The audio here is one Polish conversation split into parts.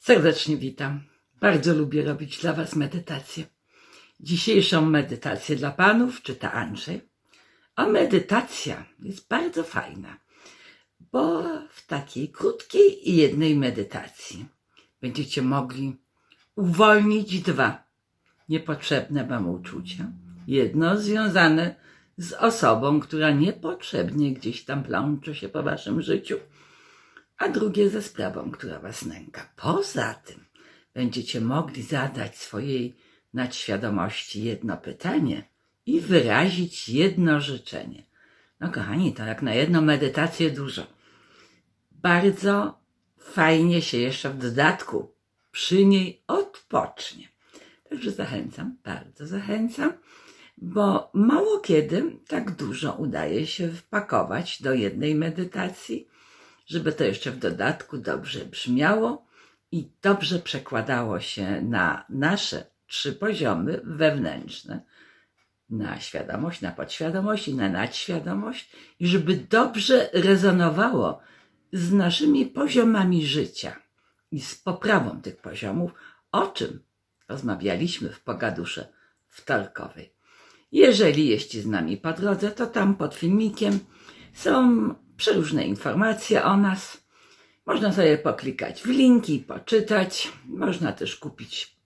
Serdecznie witam. Bardzo lubię robić dla Was medytację. Dzisiejszą medytację dla Panów czyta Andrzej. A medytacja jest bardzo fajna, bo w takiej krótkiej i jednej medytacji będziecie mogli uwolnić dwa niepotrzebne Wam uczucia. Jedno związane z osobą, która niepotrzebnie gdzieś tam plącze się po Waszym życiu, a drugie ze sprawą, która Was nęka. Poza tym będziecie mogli zadać swojej nadświadomości jedno pytanie i wyrazić jedno życzenie. No kochani, to jak na jedną medytację dużo. Bardzo fajnie się jeszcze w dodatku przy niej odpocznie. Także zachęcam, bardzo zachęcam, bo mało kiedy tak dużo udaje się wpakować do jednej medytacji, żeby to jeszcze w dodatku dobrze brzmiało i dobrze przekładało się na nasze trzy poziomy wewnętrzne, na świadomość, na podświadomość i na nadświadomość, i żeby dobrze rezonowało z naszymi poziomami życia i z poprawą tych poziomów, o czym rozmawialiśmy w pogadusze wtorkowej. Jeżeli jeździ z nami po drodze, to tam pod filmikiem są przeróżne informacje o nas. Można sobie poklikać w linki, poczytać. Można też kupić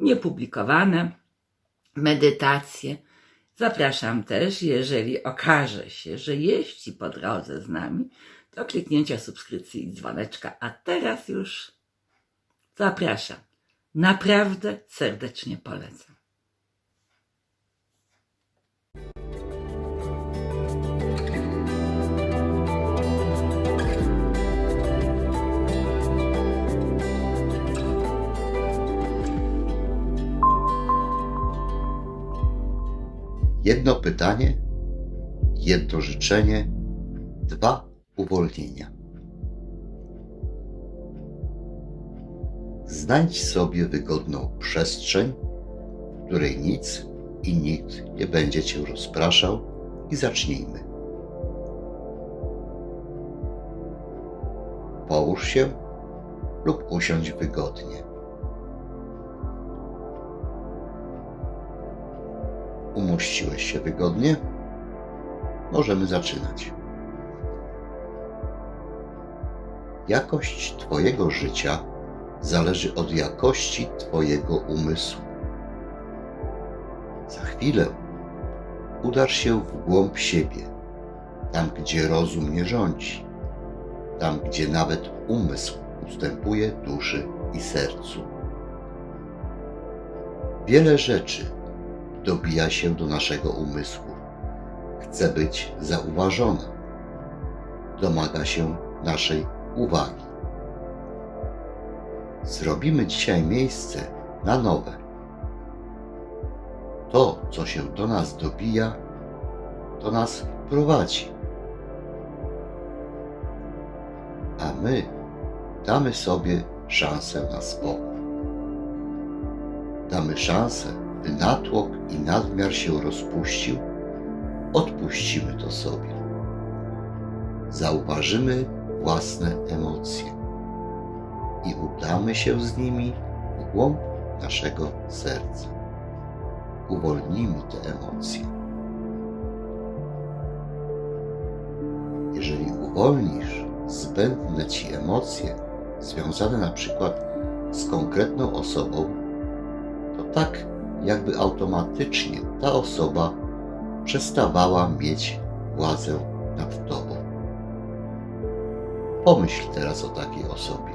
niepublikowane medytacje. Zapraszam też, jeżeli okaże się, że jeździ po drodze z nami, do kliknięcia subskrypcji i dzwoneczka. A teraz już zapraszam. Naprawdę serdecznie polecam. Jedno pytanie, jedno życzenie, dwa uwolnienia. Znajdź sobie wygodną przestrzeń, w której nic i nikt nie będzie cię rozpraszał i zacznijmy. Połóż się lub usiądź wygodnie. Umościłeś się wygodnie? Możemy zaczynać. Jakość Twojego życia zależy od jakości Twojego umysłu. Za chwilę udasz się w głąb siebie, tam gdzie rozum nie rządzi, tam gdzie nawet umysł ustępuje duszy i sercu. Wiele rzeczy dobija się do naszego umysłu. Chce być zauważona. Domaga się naszej uwagi. Zrobimy dzisiaj miejsce na nowe. To, co się do nas dobija, to nas prowadzi. A my damy sobie szansę na spokój. Damy szansę, natłok i nadmiar się rozpuścił, odpuścimy to sobie. Zauważymy własne emocje i udamy się z nimi w głąb naszego serca. Uwolnimy te emocje. Jeżeli uwolnisz zbędne ci emocje związane na przykład z konkretną osobą, to tak jakby automatycznie ta osoba przestawała mieć władzę nad tobą. Pomyśl teraz o takiej osobie.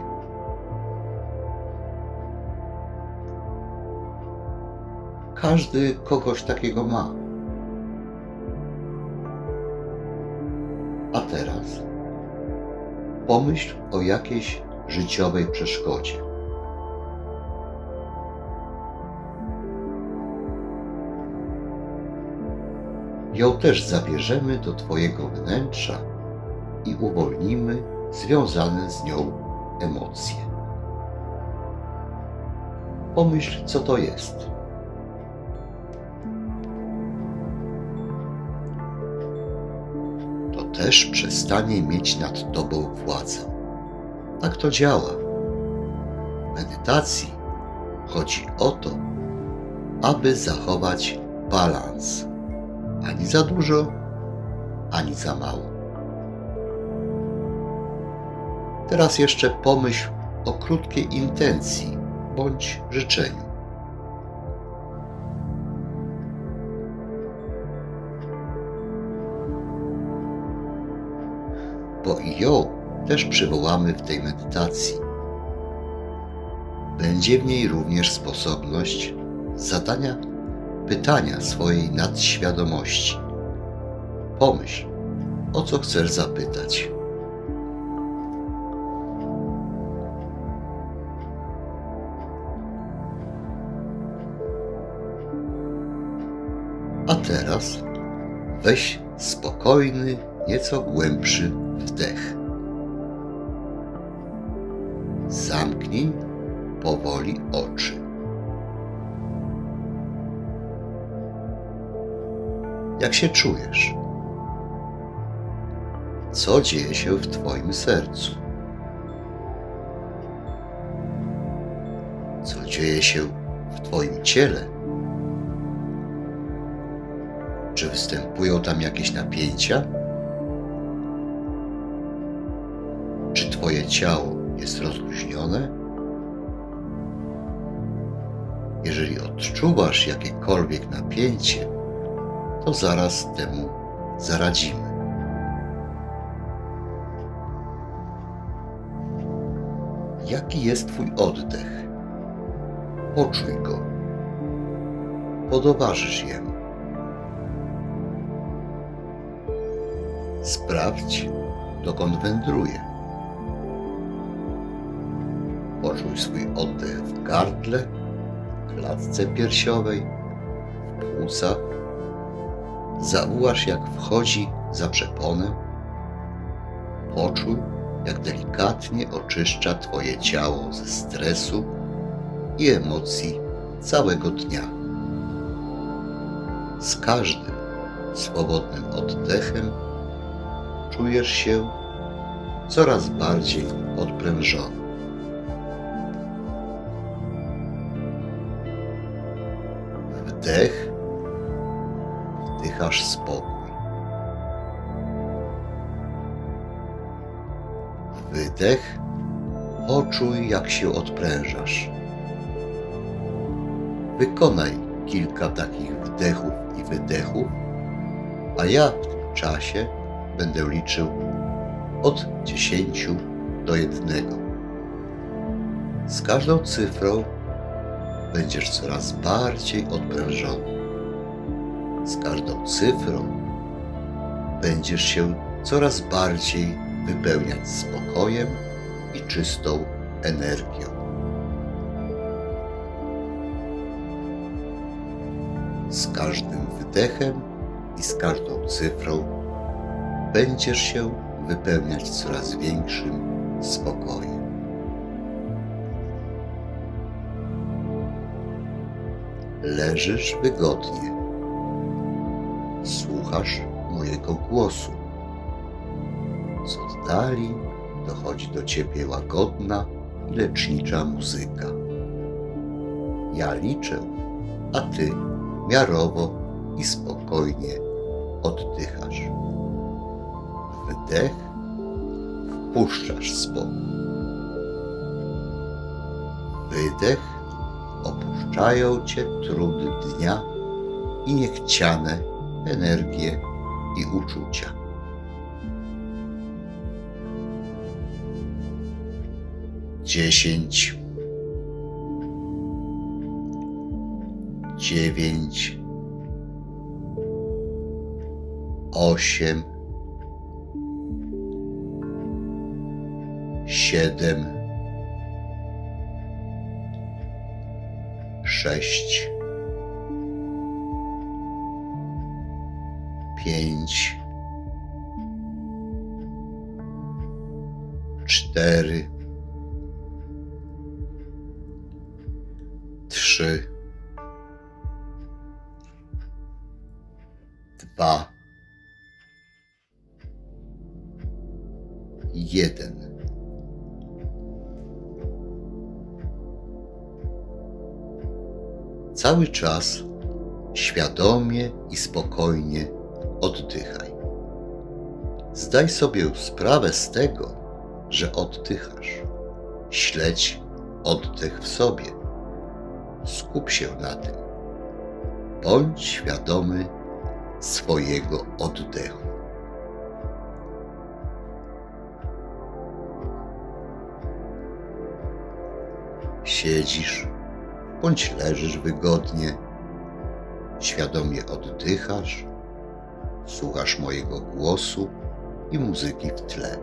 Każdy kogoś takiego ma. A teraz pomyśl o jakiejś życiowej przeszkodzie. Ją też zabierzemy do Twojego wnętrza i uwolnimy związane z nią emocje. Pomyśl, co to jest. To też przestanie mieć nad Tobą władzę. Tak to działa. medytacji chodzi o to, aby zachować balans. Ani za dużo, ani za mało. Teraz jeszcze pomyśl o krótkiej intencji bądź życzeniu. Bo i ją też przywołamy w tej medytacji. Będzie w niej również sposobność zadania pytania swojej nadświadomości. Pomyśl, o co chcesz zapytać. A teraz weź spokojny, nieco głębszy wdech. Zamknij powoli oczy. Jak się czujesz? Co dzieje się w Twoim sercu? Co dzieje się w Twoim ciele? Czy występują tam jakieś napięcia? Czy Twoje ciało jest rozluźnione? Jeżeli odczuwasz jakiekolwiek napięcie, to zaraz temu zaradzimy. Jaki jest Twój oddech? Poczuj go. Podoważysz jemu. Sprawdź, dokąd wędruje. Poczuj swój oddech w gardle, klatce piersiowej, w płucach. Zauważ, jak wchodzi za przeponę. Poczuj, jak delikatnie oczyszcza Twoje ciało ze stresu i emocji całego dnia. Z każdym swobodnym oddechem czujesz się coraz bardziej odprężony. Wdech, wdychasz spokój. Wydech, poczuj jak się odprężasz. Wykonaj kilka takich wdechów i wydechów, a ja w tym czasie będę liczył od 10 do 1. Z każdą cyfrą będziesz coraz bardziej odprężony. Z każdą cyfrą będziesz się coraz bardziej wypełniać spokojem i czystą energią. Z każdym wydechem i z każdą cyfrą będziesz się wypełniać coraz większym spokojem. Leżysz wygodnie. Słuchasz mojego głosu. Z oddali dochodzi do ciebie łagodna i lecznicza muzyka. Ja liczę, a ty miarowo i spokojnie oddychasz. Wdech, wpuszczasz spokój. Wydech, opuszczają cię trudy dnia i niechciane energie i uczucia. Dziesięć, dziewięć, osiem, siedem, sześć, pięć, cztery, trzy, dwa, jeden. Cały czas świadomie i spokojnie oddychaj. Zdaj sobie sprawę z tego, że oddychasz. Śledź oddech w sobie. Skup się na tym. Bądź świadomy swojego oddechu. Siedzisz bądź leżysz wygodnie, świadomie oddychasz, słuchasz mojego głosu i muzyki w tle.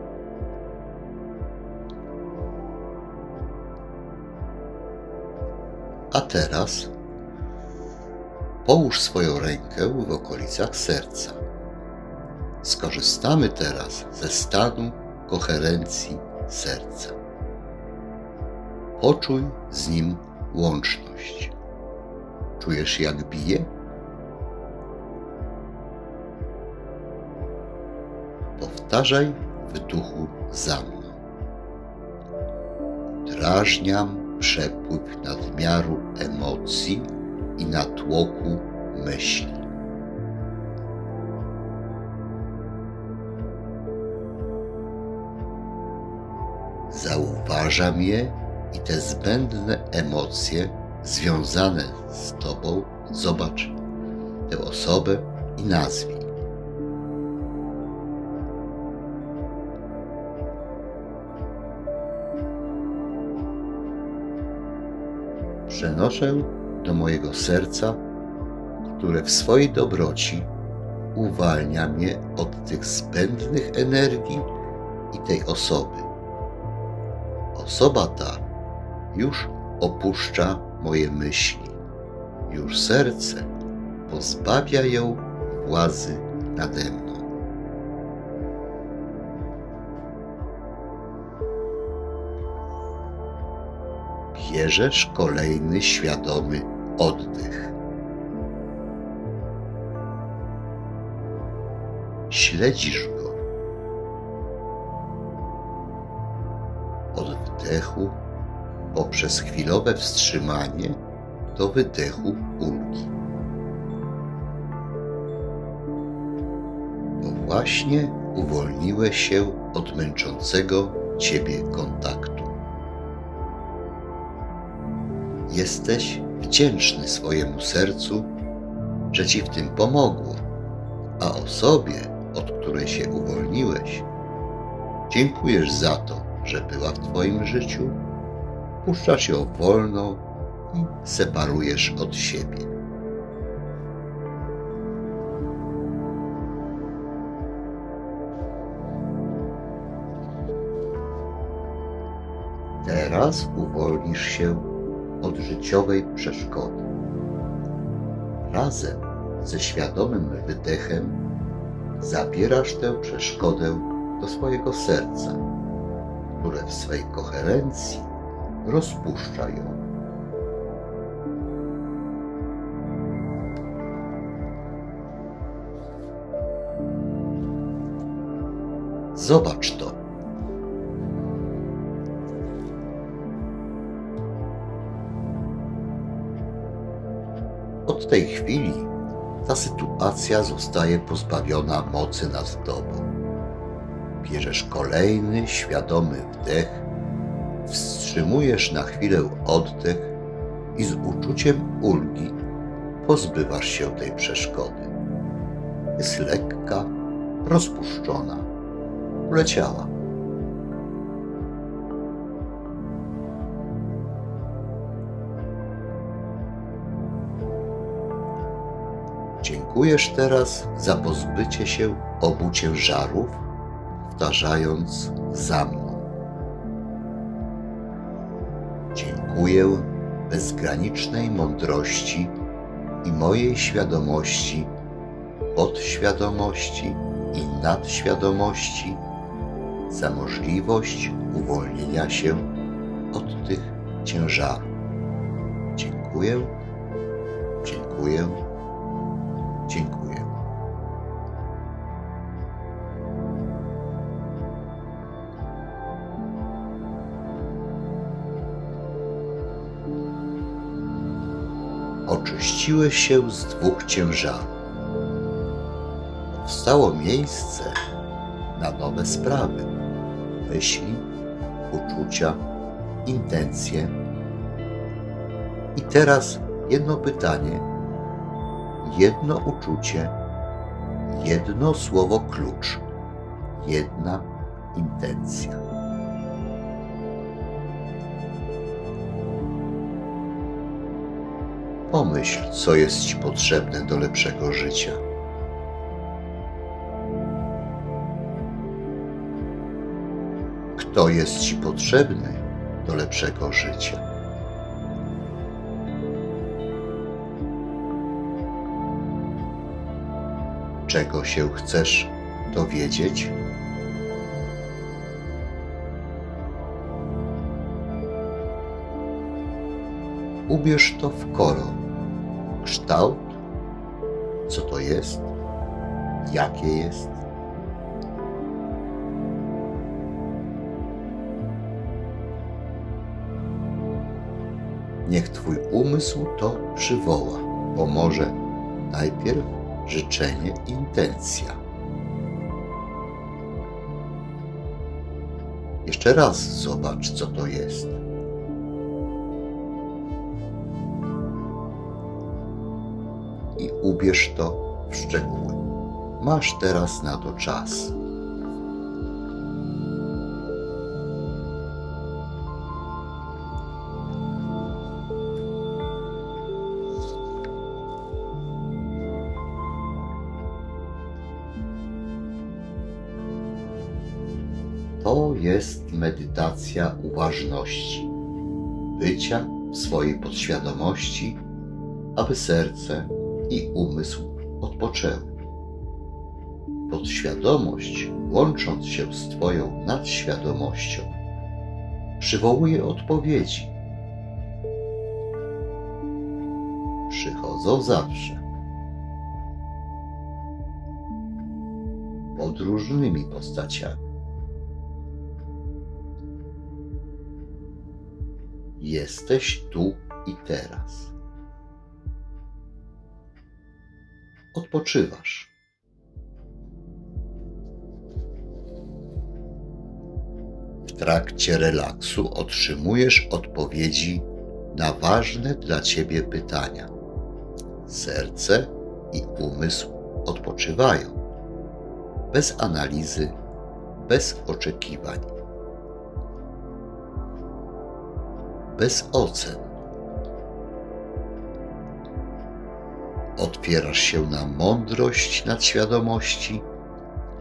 A teraz połóż swoją rękę w okolicach serca. Skorzystamy teraz ze stanu koherencji serca. Poczuj z nim łączność. Czujesz, jak bije? Powtarzaj w duchu za mną. Drażniam przepływ nadmiaru emocji i natłoku myśli. Zauważam je i te zbędne emocje związane z Tobą, zobacz tę osobę i nazwij. Przenoszę do mojego serca, które w swojej dobroci uwalnia mnie od tych zbędnych energii i tej osoby. Osoba ta już opuszcza moje myśli. Już serce pozbawia ją władzy nade mną. Bierzesz kolejny świadomy oddech. Śledzisz go. Od wdechu poprzez chwilowe wstrzymanie do wydechu ulgi. Bo właśnie uwolniłeś się od męczącego ciebie kontaktu. Jesteś wdzięczny swojemu sercu, że ci w tym pomogło, a osobie, od której się uwolniłeś, dziękujesz za to, że była w twoim życiu puszczasz ją wolno i separujesz od siebie. Teraz uwolnisz się od życiowej przeszkody. Razem ze świadomym wydechem zabierasz tę przeszkodę do swojego serca, które w swej koherencji rozpuszcza ją. Zobacz to. Od tej chwili ta sytuacja zostaje pozbawiona mocy nad tobą. Bierzesz kolejny świadomy wdech wstrzymujesz na chwilę oddech i z uczuciem ulgi pozbywasz się tej przeszkody. Jest lekka, rozpuszczona, uleciała. Dziękujesz teraz za pozbycie się obu ciężarów, powtarzając za mną. Dziękuję bezgranicznej mądrości i mojej świadomości, podświadomości i nadświadomości za możliwość uwolnienia się od tych ciężarów. Dziękuję, dziękuję, dziękuję. oczyściłeś się z dwóch ciężarów. Powstało miejsce na nowe sprawy, myśli, uczucia, intencje. I teraz jedno pytanie, jedno uczucie, jedno słowo klucz, jedna intencja. Pomyśl, co jest Ci potrzebne do lepszego życia. Kto jest Ci potrzebny do lepszego życia? Czego się chcesz dowiedzieć? Ubierz to w kolor, kształt, co to jest, jakie jest. Niech Twój umysł to przywoła. Pomoże najpierw życzenie, intencja. Jeszcze raz zobacz, co to jest. I ubierz to w szczegóły. Masz teraz na to czas. To jest medytacja uważności, bycia w swojej podświadomości, aby serce i umysł odpoczęły. Podświadomość, łącząc się z Twoją nadświadomością, przywołuje odpowiedzi. Przychodzą zawsze. Pod różnymi postaciami. Jesteś tu i teraz. Odpoczywasz. W trakcie relaksu otrzymujesz odpowiedzi na ważne dla ciebie pytania. Serce i umysł odpoczywają. Bez analizy, bez oczekiwań. Bez ocen. Otwierasz się na mądrość nadświadomości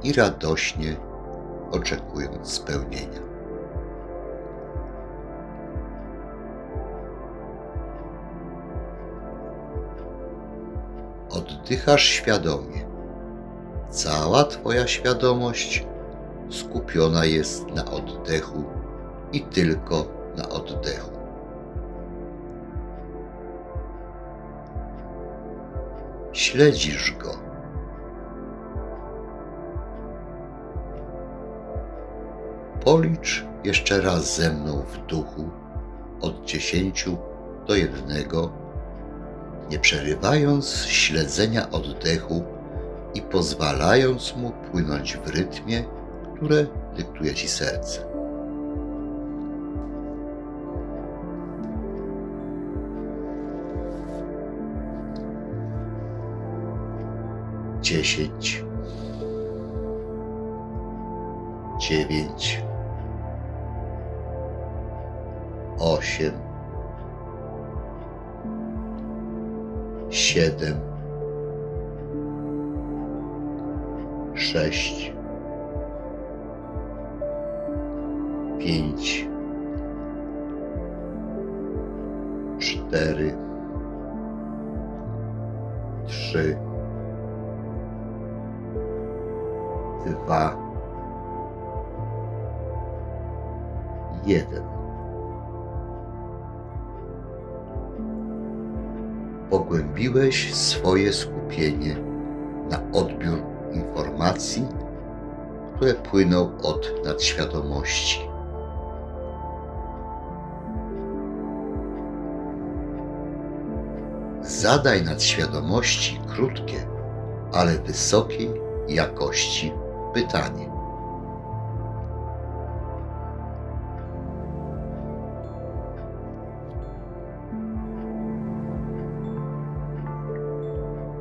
i radośnie oczekując spełnienia. Oddychasz świadomie. Cała Twoja świadomość skupiona jest na oddechu i tylko na oddechu. Śledzisz go. Policz jeszcze raz ze mną w duchu od dziesięciu do jednego, nie przerywając śledzenia oddechu i pozwalając mu płynąć w rytmie, które dyktuje ci serce. Dziesięć, dziewięć, osiem, siedem, sześć, pięć, cztery, trzy, dwa, jeden. Pogłębiłeś swoje skupienie na odbiór informacji, które płyną od nadświadomości. zadaj nadświadomości krótkie, ale wysokiej jakości pytanie.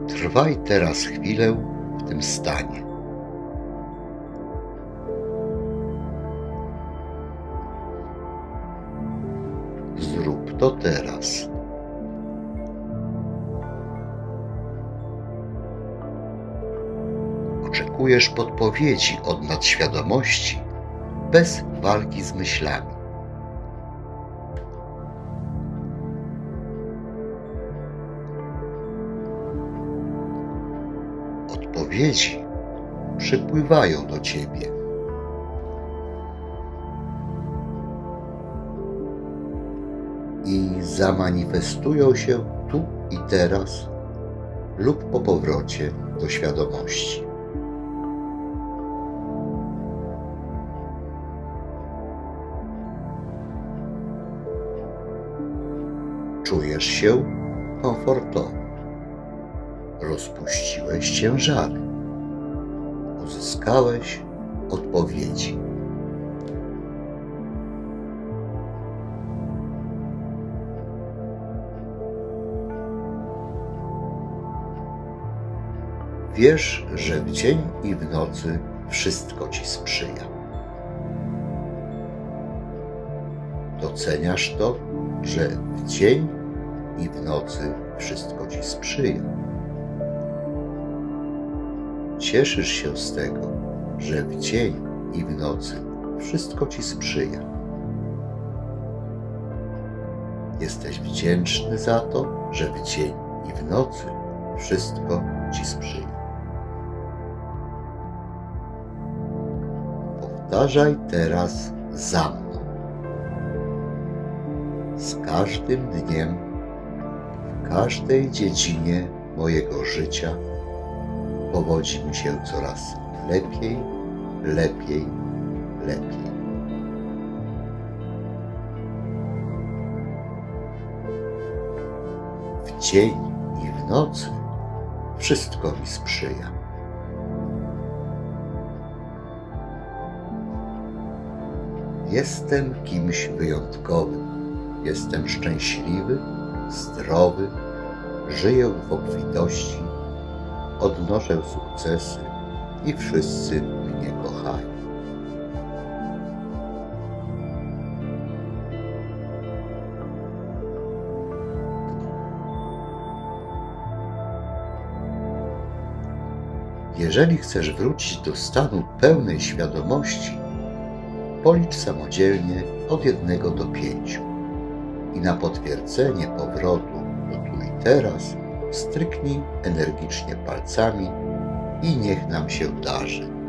Trwaj teraz chwilę w tym stanie. Zrób to teraz. Oczekujesz podpowiedzi od nadświadomości bez walki z myślami. Odpowiedzi przypływają do ciebie. i zamanifestują się tu i teraz lub po powrocie do świadomości. Czujesz się komfortowo. Rozpuściłeś ciężary. Uzyskałeś odpowiedzi. Wiesz, że w dzień i w nocy wszystko ci sprzyja. Doceniasz to, że w dzień i w nocy wszystko ci sprzyja. Cieszysz się z tego, że w dzień i w nocy wszystko ci sprzyja. Jesteś wdzięczny za to, że w dzień i w nocy wszystko ci sprzyja. Powtarzaj teraz za mną. Z każdym dniem, każdej dziedzinie mojego życia powodzi mi się coraz lepiej, lepiej, lepiej. W dzień i w nocy wszystko mi sprzyja. Jestem kimś wyjątkowym. Jestem szczęśliwy, zdrowy, żyję w obfitości, odnoszę sukcesy i wszyscy mnie kochają. Jeżeli chcesz wrócić do stanu pełnej świadomości, policz samodzielnie od jednego do pięciu i na potwierdzenie powrotu teraz stryknij energicznie palcami i niech nam się darzy.